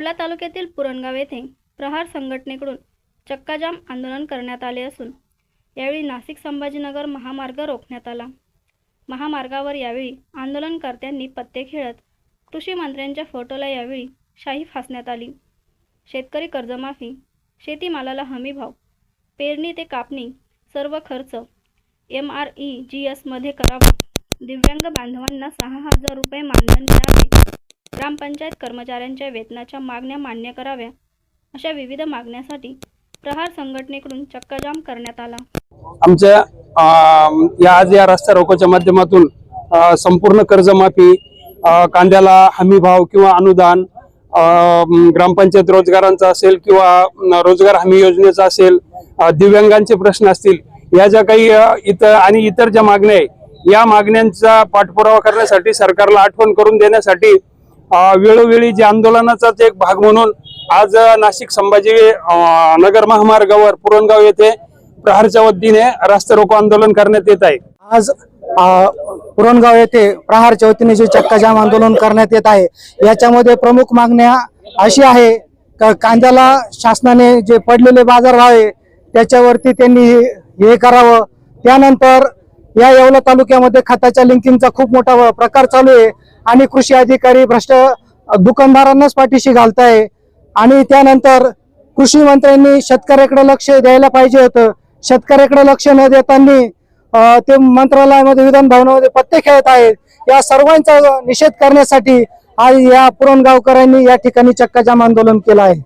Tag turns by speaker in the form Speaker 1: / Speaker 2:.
Speaker 1: येवला तालुक्यातील पुरणगाव येथे प्रहार संघटनेकडून चक्काजाम आंदोलन करण्यात आले असून यावेळी नाशिक संभाजीनगर महामार्ग रोखण्यात आला. महामार्गावर यावेळी आंदोलनकर्त्यांनी पत्ते खेळत कृषी मंत्र्यांच्या फोटोला यावेळी शाही फासण्यात आली. शेतकरी कर्जमाफी शेतीमालाला हमीभाव पेरणी ते कापणी सर्व खर्च एम आर ई जी एसमध्ये करावा दिव्यांग बांधवांना सहा हजार रुपये मानधन मिळावे ग्रामपंचायत कर्मचाऱ्यांच्या वेतनाच्या मागण्या मान्य कराव्या अशा विविध मागण्यासाठी प्रहार संघटनेकडून चक्काजाम करण्यात आला.
Speaker 2: आमच्या या आज या रस्ता रोकोच्या माध्यमातून संपूर्ण कर्जमाफी कांद्याला हमीभाव किंवा अनुदान अं, ग्रामपंचायत रोजगारांचा असेल किंवा रोजगार हमी योजनेचा असेल दिव्यांगांचे प्रश्न असतील या ज्या काही इतर आणि इतर ज्या मागण्या आहे या मागण्यांचा पाठपुरावा करण्यासाठी सरकारला आठवण करून देण्यासाठी वेळोवेळी जे आंदोलनाचाच एक भाग म्हणून आज नाशिक संभाजी नगर महामार्गावर पुरणगाव येथे प्रहारच्या वतीने रास्ता रोको आंदोलन करण्यात येत आहे.
Speaker 3: आज पुरणगाव येथे प्रहारच्या वतीने जे चक्काजाम आंदोलन करण्यात येत आहे याच्यामध्ये प्रमुख मागण्या अशी आहे का कांद्याला शासनाने जे पडलेले बाजार आहे त्याच्यावरती त्यांनी हे- हे करावं. त्यानंतर या येवला तालुक्यामध्ये खताच्या लिंकिंगचा खूप मोठा प्रकार चालू आहे आणि कृषी अधिकारी भ्रष्ट दुकानदारांनाच पाठीशी घालताय. आणि त्यानंतर कृषी मंत्र्यांनी शेतकऱ्याकडे लक्ष द्यायला पाहिजे होतं. शेतकऱ्याकडे लक्ष न देताना ते मंत्रालयामध्ये विधान भवनामध्ये पत्ते खेळत आहेत. या सर्वांचा निषेध करण्यासाठी आज या पुरणगावकरांनी या ठिकाणी चक्काजाम आंदोलन केलं आहे.